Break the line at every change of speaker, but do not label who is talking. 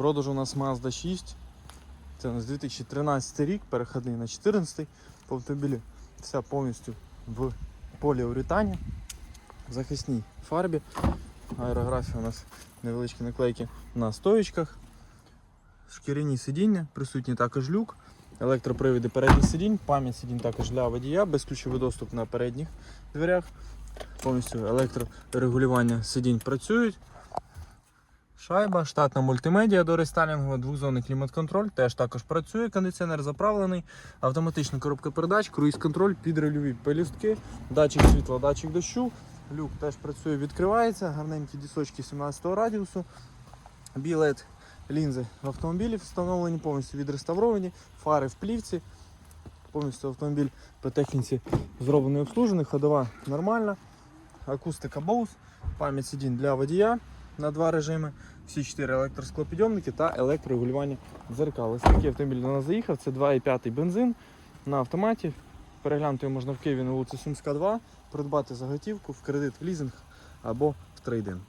Продажу у нас Mazda 6. Це у нас 2013 рік, переходний на 14 по автомобілі. Вся повністю в поліуретані, в захисній фарбі. Аерографія у нас невеличкі наклейки на стоїчках. Шкіряні сидіння, присутній також люк, електропривіди передніх сидінь, пам'ять сидінь також для водія, безключовий доступ на передніх дверях. Повністю електрорегулювання сидінь працюють. Шайба, штатна мультимедіа до рестайлінгу, двохзонний клімат-контроль, теж також працює, кондиціонер заправлений, автоматична коробка передач, круїз-контроль, підрульові пелюстки, датчик світла, датчик дощу. Люк теж працює, відкривається, гарненькі дісочки 17 радіусу, білет лінзи в автомобілі встановлені, повністю відреставровані, фари в плівці. Повністю автомобіль по техніці зроблений обслужений, ходова нормальна, акустика Bose, пам'ять сидінь для водія на два режими, всі чотири електросклопідйомники та електрорегулювання дзеркал. Ось такий автомобіль до нас заїхав, це 2,5 бензин на автоматі. Переглянути його можна в Києві на вулиці Сумська 2, придбати за готівку, в кредит, в лізинг або в трейдинг.